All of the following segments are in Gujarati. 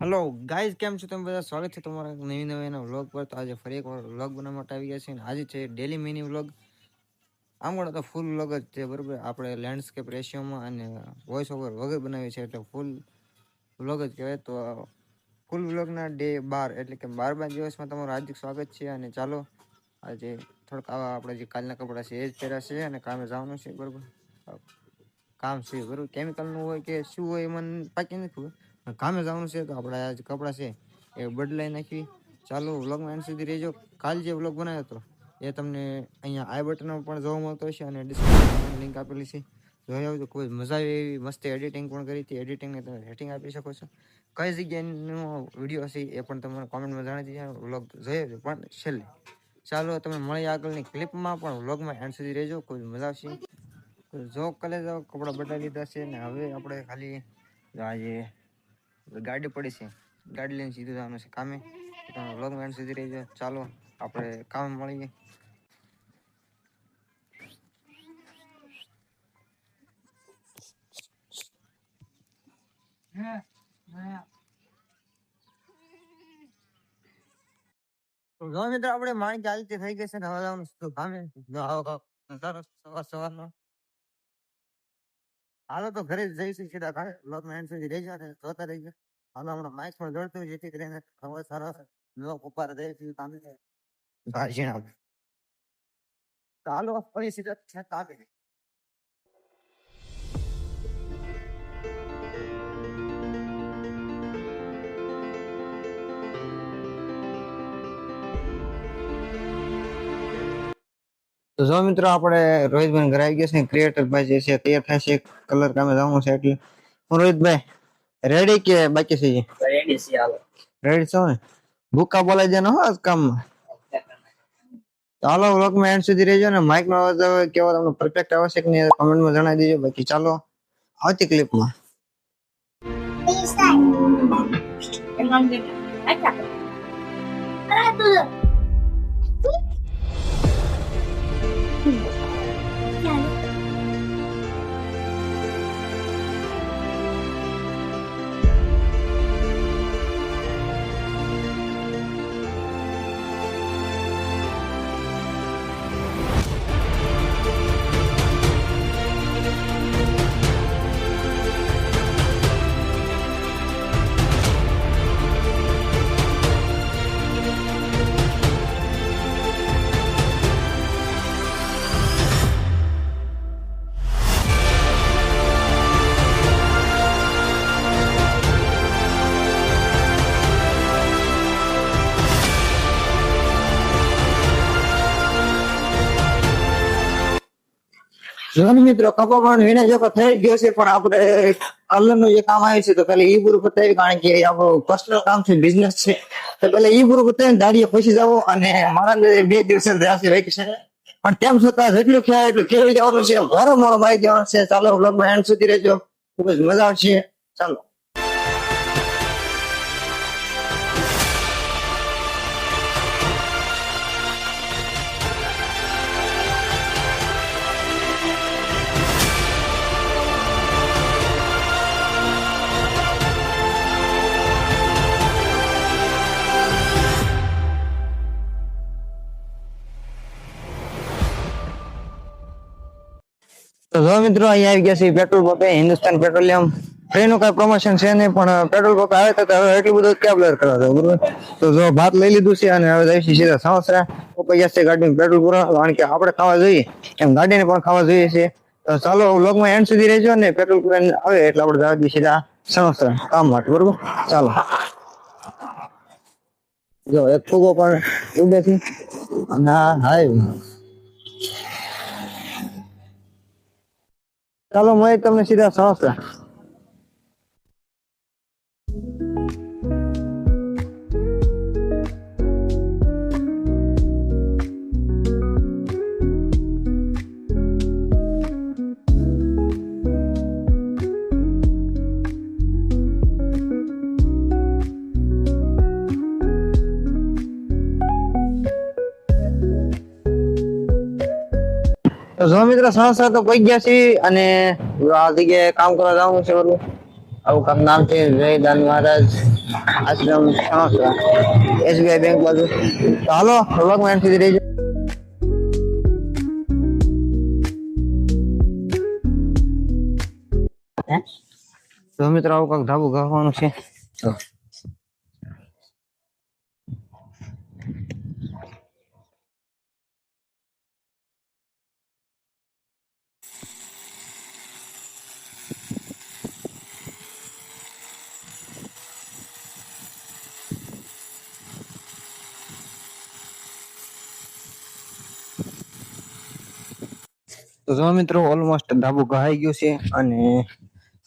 હલો ગાઈઝ કેમ છો? તમે બધા? સ્વાગત છે તમારા નવી નવીના વ્લોગ પર. તો આજે ફરી એકવાર વ્લોગ બનાવવા માટે આવી ગયા છે અને આજે છે ડેલી મિની વ્લોગ આમ ગણો તો ફૂલ વ્લોગ જ છે, બરાબર? આપણે લેન્ડસ્કેપ રેશિયોમાં અને વોઇસ ઓવર વગર બનાવી છે, એટલે ફૂલ વ્લોગ જ કહેવાય. તો ફૂલ વ્લોગના ડે બાર, એટલે કે બાર બાર દિવસમાં તમારું હાર્દિક સ્વાગત છે. અને ચાલો, આજે થોડાક આવા આપણે જે કાલના કપડાં છે એ જ પહેર્યા છે અને કામે જવાનું છે, બરાબર? કામ છે, બરાબર? કેમિકલનું હોય કે શું હોય એ મને પાકી નથી કામે જવાનું છે તો આપણે આ જે કપડાં છે, એ બદલાઈ નાખી. ચાલો વ્લોગમાં એન્ડ સુધી રહેજો. કાલ જે વ્લોગ બનાવ્યો હતો, એ તમને અહીંયા આઈ બટનમાં પણ જોવા મળતો હશે અને ડિસ્ક્રિપ્શનમાં લિંક આપેલી છે. જોઈ આવજો, ખૂબ જ મજા આવી એવી મસ્ત એડિટિંગ પણ કરી હતી. એડિટિંગને તમે રેટિંગ આપી શકો છો. કઈ જગ્યાનો વીડિયો હશે, એ પણ તમને કોમેન્ટમાં જાણી દીધા વ્લોગ જોઈ આવજો પણ છેલ્લે. ચાલો, તમે મળી આગળની ક્લિપમાં પણ વ્લોગમાં એન્ડ સુધી રહેજો. ખૂબ મજા આવશે. જો કલે કપડાં બદલાવી લીધા છે ને, હવે આપણે ખાલી આજે ગાડી પડી છે. ગાડી લઈને સીધું જવાનું છે કામે. તમે મેન સુધી રહી જાય ચાલો, આપણે કામ મળીએ. જો મિત્રો, આપણે માણી ચાલતી થઈ ગઈ છે ને હવે જવાનું કામે? આવો સવાર સવારનો. હાલો તો ઘરે જઈશું સીધા ઘરે વ્લોગમાં એન્ડ સુધી રહેજો અને જોતા રહેજો. હાલો હમણાં માઇક પણ જોડતું હોય જેથી કરીને ખબર સારો બ્લોગ ઉપર જઈશું કામે ભાષણ ચાલો ફરી સીધા છે કામે તો જો મિત્રો આપણે રોહિતભાઈ ઘરે આવી ગયા છે ક્રિએટર ભાઈ જે છે તૈયાર થાય છે કલર કામે જવાનું છે એટલે હું રોહિતભાઈ રેડી કે બાકી છે રેડી છે હાલો. રેડી છો ને? ભૂકા બોલાઈ જાય હો આજ કામ ચાલો વ્લોગમાં એન્ડ સુધી રહેજો ને. માઇકનો અવાજ હવે કેવો તમને પરફેક્ટ આવશે કે નહીં કમેન્ટમાં જણાવી દેજો. બાકી ચાલો આવતી ક્લિપમાં જોન મિત્રો, કપા પણ વિના થઈ ગયો છે, પણ આપણે કલરનું જે કામ આવ્યું છે, તો પેલા ઈ પૂરું પતાવી કારણ કે આપણું પર્સનલ કામ છે બિઝનેસ છે. તો પેલા ઈ પૂરું પતાવી દાડીએ પછી જાવ અને મારા અંદર બે દિવસે જશે વેકેશન પણ તેમ છતાં જેટલું ખ્યાલ એટલું કેવી જવાનું છે મારો મારો ભાઈ જવાનું છે. ચાલો લગભગ એન્ડ સુધી રહેજો. ખૂબ જ મજા આવશે. ચાલો. તો જો મિત્રો, અહીંયા આવી ગયા છે પેટ્રોલ પંપે હિન્દુસ્તાન પેટ્રોલિયમ ટ્રેનનું કઈ પ્રમોશન છે નહીં, પણ પેટ્રોલ પંપ આવે તો હવે એટલું બધું ક્યાં બ્લર કરવા દો બરોબર? તો જો ભાત લઈ લીધું છે અને હવે જઈશું સીધા સાવસરા. પૈસા છે ગાડીનું પેટ્રોલ પૂરા કારણ કે આપણે ખાવા જોઈએ. એમ ગાડીને પણ ખાવા જોઈએ છે. તો ચાલો વ્લોગમાં એન્ડ સુધી રહેજો ને પેટ્રોલ પૂરા આવે એટલે આપણે જવા દઈએ સીધા સાવસરા કામ માટે, બરોબર? ચાલો. જો, એક ફૂગો પણ ઉડે છે. અને આ ચાલો મળે તમને સીધા સમસ્યા તો જો મિત્રો સંસ્થા તો પહોંચી ગયા છીએ અને આ જગ્યાએ કામ કરવા જવાનું છે બરોબર આવું કામ નામ છે જયદાન મહારાજ. આશ્રમ એસબીઆઈ બેંક બાજુ. તો હાલો વ્લોગમાં એન્ડ સુધી રહીજો? તો આવું કાંક ધાબુ ગાવાનું છે. તો તો જો મિત્રો ઓલમોસ્ટ ધાબુ ગહાઈ ગયું છે અને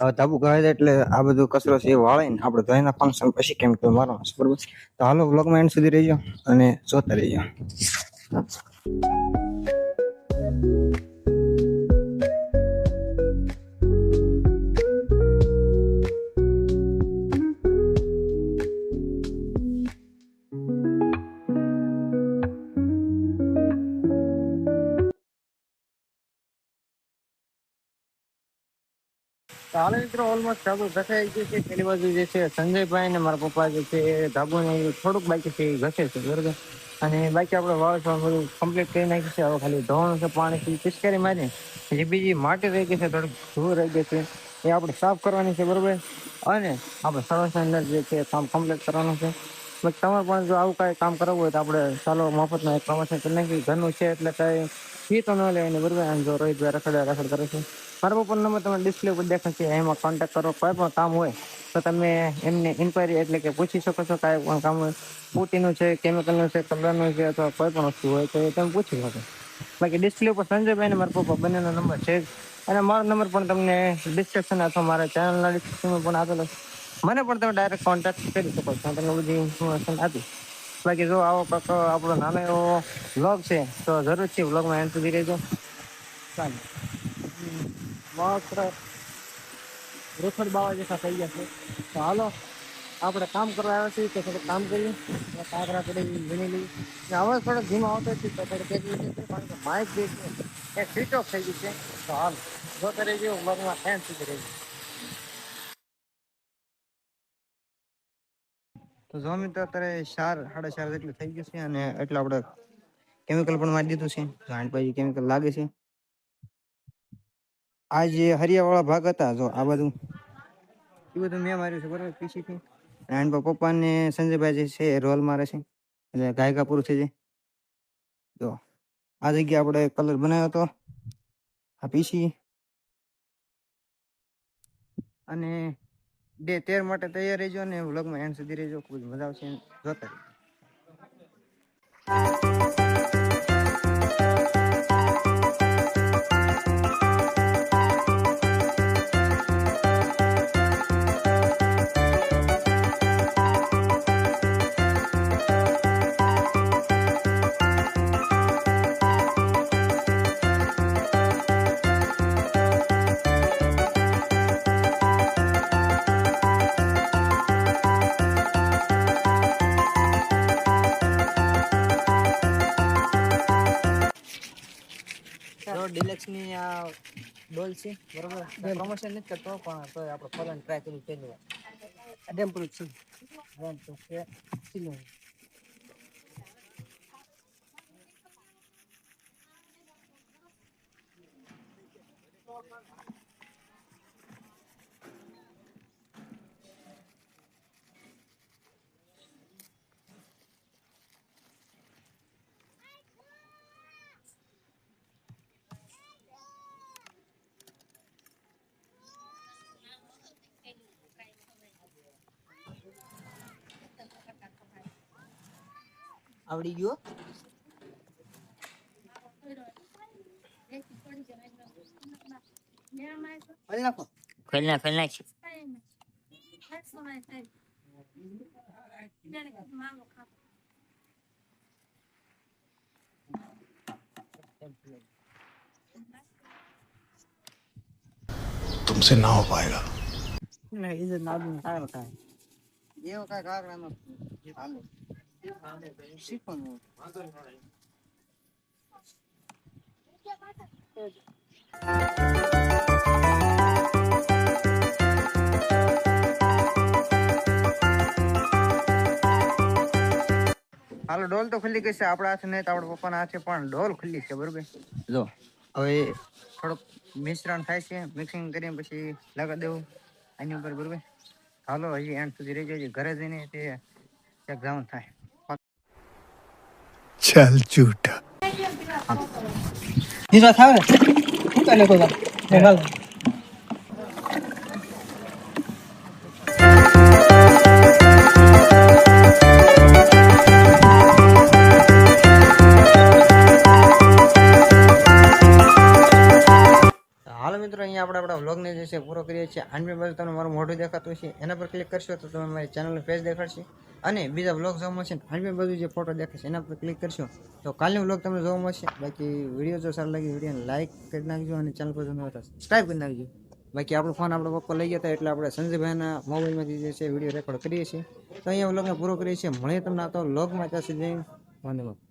હવે ધાબુ જાય એટલે આ બધું કચરો છે એ વાળીને આપણે ધોઈના ફંક્શન પછી કેમિકલ મારવાનું છે બરોબર તો હાલો બ્લોગમાં એન્ડ સુધી રહીજો અને જોતા રહીજો. હાલો મિત્રો ઓલમોસ્ટ ધાબુ ઘસાઈ ગયું છે. પેલી બાજુ જે છે સંજયભાઈ ને મારા પપ્પા જે છે એ ધાબુ ને થોડુંક બાકી છે, એ ઘસે છે, બરોબર? અને બાકી આપણે વાવસવાનું બધું કમ્પ્લીટ કરી નાખ્યું છે. હવે ખાલી ધોવાનું છે પાણીથી પિચકારી મારી જે બીજી માટી રહી ગઈ છે, થોડીક ધૂળ રહી ગઈ છે. એ આપણે સાફ કરવાની છે, બરોબર? અને આપણે સરસ અંદર જે છે કામ કમ્પ્લીટ કરવાનું છે. તમારે પણ જો આવું કાંઈ કામ કરવું હોય તો આપણે ચાલો, મફતમાં એક પ્રમોશન કરી નાખી ઘરનું છે એટલે કાંઈ ફી તો ન લેવાની બરોબર, અને જો રોહિતભાઈ રખડે, રખડ કરે છે. મારા પપ્પાનો નંબર તમે ડિસ્પ્લે ઉપર દેખાશે એમાં કોન્ટેક્ટ કરો, કોઈ પણ કામ હોય તો તમે એમને ઇન્ક્વાયરી એટલે કે પૂછી શકો છો કાંઈ પણ કામ હોય. પૂટીનું છે કેમિકલનું છે, કલરનું છે અથવા કોઈ પણ વસ્તુ હોય તો એ તમે પૂછી શકો. બાકી ડિસ્પ્લે ઉપર સંજયભાઈ ને મારા પપ્પા બંનેનો નંબર છે અને મારો નંબર પણ તમને ડિસ્ક્રિપ્શન અથવા મારા ચેનલના ડિસ્ક્રિપ્શનમાં પણ આપેલો મને પણ તમે ડાયરેક્ટ કોન્ટેક્ટ કરી શકો છો હું તમને બધી ઇન્ફોર્મેશન આપીશ બાકી જો આવો કાંક આપણો નાનો એવો વ્લોગ છે તો જરૂરથી વ્લોગમાં એન્ડ સુધી રહેજો ચાલો માત્ર રોકડ બાવા જેટલા થઈ ગયા છે તો હાલો આપણે કામ કરવા આવ્યા છીએ તો થોડું કામ કરીએ અને કાંકરા થોડી વીણી લઈએ અને અવાજ થોડો ધીમો આવતો છે તો થોડુંક એક મિનિટ છે કારણ કે માઇક જે છે એ સ્વિચ ઓફ થઈ ગયું છે તો હાલ જોતા રહેજો વ્લોગમાં એન્ડ સુધી રહેજો તો જો મિત્રો, અત્યારે ચાર, સાડા ચાર જેટલું થઈ ગયું છે અને એટલું આપણે કેમિકલ પણ મારી દીધું છે. પછી કેમિકલ લાગે છે. આ જે હરિયાવાળા ભાગ હતા, જો આ બધું એ બધું મેં માર્યું છે, બરાબર પીસીથી અને પપ્પા ને સંજયભાઈ જે છે, એ રોલ મારે છે. એટલે ગાયકા પૂરું થઈ જાય જો, આ જગ્યા આપણે કલર બનાવ્યો હતો, આ પીસી. અને બે તેર માટે તૈયાર રહેજો અને વ્લોગમાં એન્ડ સુધી રહેજો ખૂબ જ મજા આવશે જોતા રહેજો. તો આ ડોલ છે બરોબર? પ્રમોશન નથી કરતો પણ તો આપણે ફોરન ટ્રાય કર્યું પહેલી વાર ડેમ્પલ છે. ડેમ્પલ છે. આવડી ગયો ખોલી નાખો ખોલ નાખ ખોલ નાખ तुमसे ना हो पाएगा નહીં ઇજ્જત ના દઉં કાંઈ કાંઈ એવો કાંઈ કારવાનો હાલો હાલો ડોલ તો ખુલ્લી ગઈ છે આપણા હાથે નહીં તો આપણા પપ્પાના હાથે પણ ડોલ ખુલ્લી છે બરોબર? જો. હવે થોડુંક મિશ્રણ થાય છે મિક્સિંગ કરીને પછી લગાવી દેવું આની ઉપર બરોબર? હાલો હજી એન્ડ સુધી રહી જાય ઘરે જઈને તે એક્ઝામ થાય. ચાલ જૂઠા. આવે હું મિત્રો, અહીંયા આપણે આપણા વ્લોગને જે છે પૂરો કરીએ છીએ. આનમે બાજુ તમને મારું મોઢું દેખાતું છે એના પર ક્લિક કરશો તો તમે મારી ચેનલનું પેજ દેખાડશે. અને બીજા બ્લોગ જોવા મળશે આનબી બધું જે ફોટો દેખાશે એના પર ક્લિક કરશો. તો કાલની બ્લોગ તમને જોવા મળશે. બાકી વીડિયો જો સારો લાગે વિડીયોને લાઇક કરી નાખજો અને ચેનલ પર તમે સબસ્ક્રાઈબ કરી નાખજો. બાકી આપણો ફોન આપણા પપ્પા લઈ ગયા હતા એટલે આપણે સંજયભાઈના મોબાઈલમાંથી જે છે વીડિયો રેકોર્ડ કરીએ છીએ. તો અહીંયા બ્લોગને પૂરો કરીએ છીએ. મળીએ તમને તો બ્લોગમાં ત્યાં સુધી ધન્યવાદ